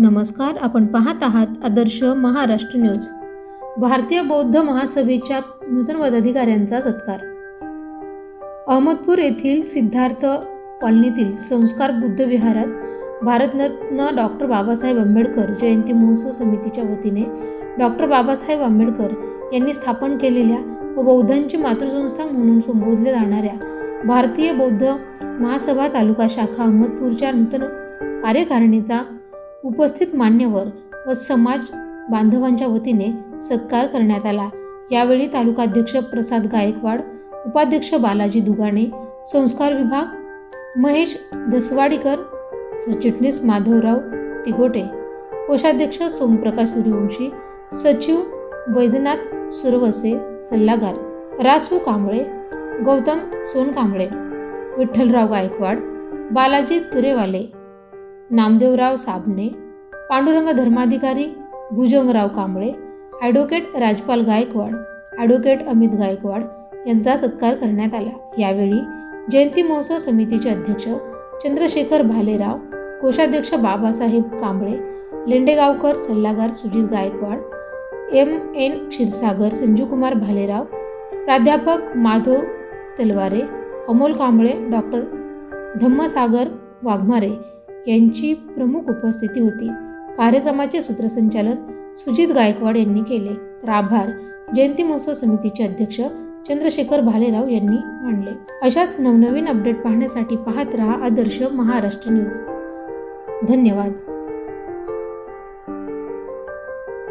नमस्कार आपण पाहत आहात आदर्श महाराष्ट्र न्यूज. भारतीय बौद्ध महासभेच्या नूतन पदाधिकाऱ्यांचा सत्कार. अहमदपूर येथील सिद्धार्थ कॉलनीतील संस्कार बुद्ध विहारात भारतरत्न डॉक्टर बाबासाहेब आंबेडकर जयंती महोत्सव समितीच्या वतीने डॉक्टर बाबासाहेब आंबेडकर यांनी स्थापन केलेल्या व बौद्धांची मातृसंस्था म्हणून संबोधल्या जाणाऱ्या भारतीय बौद्ध महासभा तालुका शाखा अहमदपूरच्या नूतन कार्यकारिणीचा उपस्थित मान्यवर व समाज बांधवांच्या वतीने सत्कार करण्यात आला. यावेळी तालुकाध्यक्ष प्रसाद गायकवाड उपाध्यक्ष बालाजी दुगाणे संस्कार विभाग महेश दसवाडीकर सरचिटणीस माधवराव तिगोटे कोषाध्यक्ष सोमप्रकाश सूर्यवंशी सचिव वैजनाथ सुरवसे सल्लागार रासू कांबळे गौतम सोनकांबळे विठ्ठलराव गायकवाड बालाजी तुरेवाले नामदेवराव साबणे पांडुरंग धर्माधिकारी भुजंगराव कांबळे ॲडव्होकेट राजपाल गायकवाड ॲडव्होकेट अमित गायकवाड यांचा सत्कार करण्यात आला. यावेळी जयंती महोत्सव समितीचे अध्यक्ष चंद्रशेखर भालेराव कोषाध्यक्ष बाबासाहेब कांबळे लेंडेगावकर सल्लागार सुजित गायकवाड एम एन क्षीरसागर संजूकुमार भालेराव प्राध्यापक माधव तलवारे अमोल कांबळे डॉक्टर धम्मसागर वाघमारे यांची प्रमुख उपस्थिती होती. कार्यक्रमाचे सूत्रसंचालन सुजित गायकवाड यांनी केले. तर आभार. जयंती महोत्सव समितीचे अध्यक्ष चंद्रशेखर भालेराव यांनी मांडले. अशाच नवनवीन अपडेट पाहण्यासाठी पाहत रहा आदर्श महाराष्ट्र न्यूज. धन्यवाद.